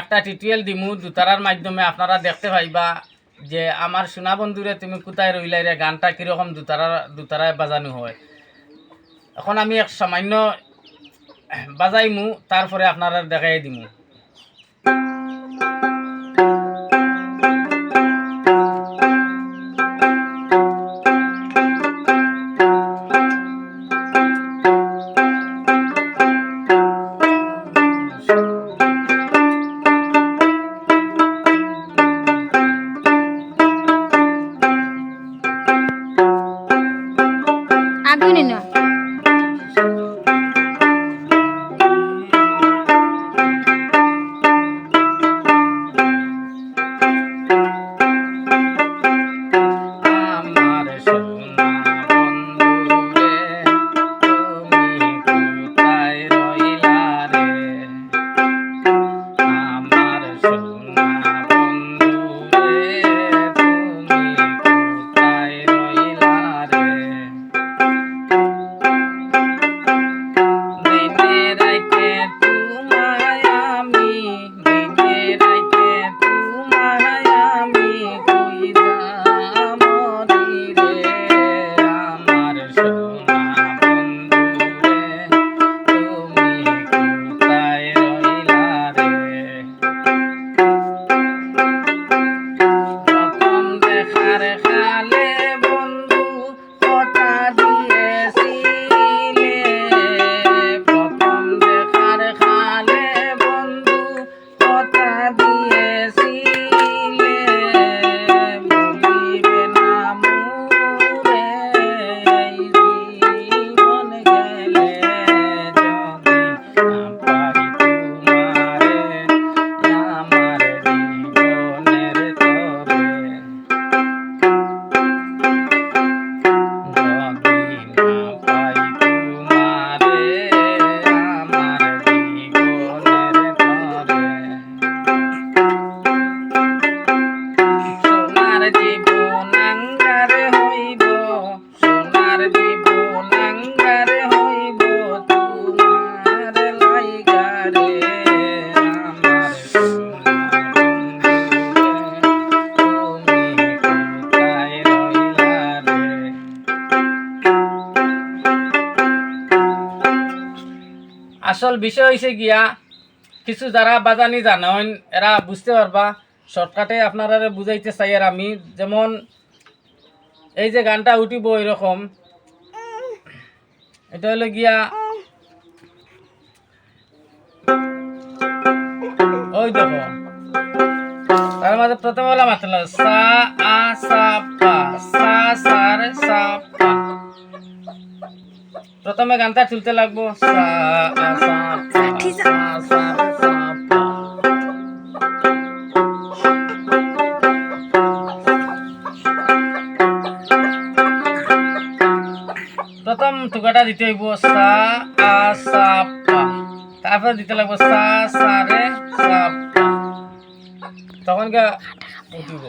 একটা টিউটোরিয়াল দিমু দুতারার মাধ্যমে আপনারা দেখতে পাইবা যে আমার সোনা বন্ধুরে তুমি কোথায় রইলাই রে গানটা কীরকম দুতারা দুতারায় বাজানো হয়। এখন আমি এক সামান্য বাজাইমু তারপরে আপনারা দেখাই দিমু। আগুন না। দেখার আসল বিষয় হয়েছে গিয়া, কিছু যারা বাজানি জানেন, এরা বুঝতে পারবা, শর্টকাটে আপনারা বুঝাইতে চাই আর আমি। যেমন এই যে গানটা উঠিব এরকম এটা হলো গিয়া ওই দেখো। তার মধ্যে প্রথম হলো মাত্র সা, আ, সা, পা। সা সা, রে, সা, পা। প্রথমে গানটা তুলতে লাগবো। সা, আ, সা, পা, সা সা টুকাটা দিতে হইব সা, আ, সা, পা। তারপরে দিতে লাগবো সা সা, রে, সা তখন গা উঠিব।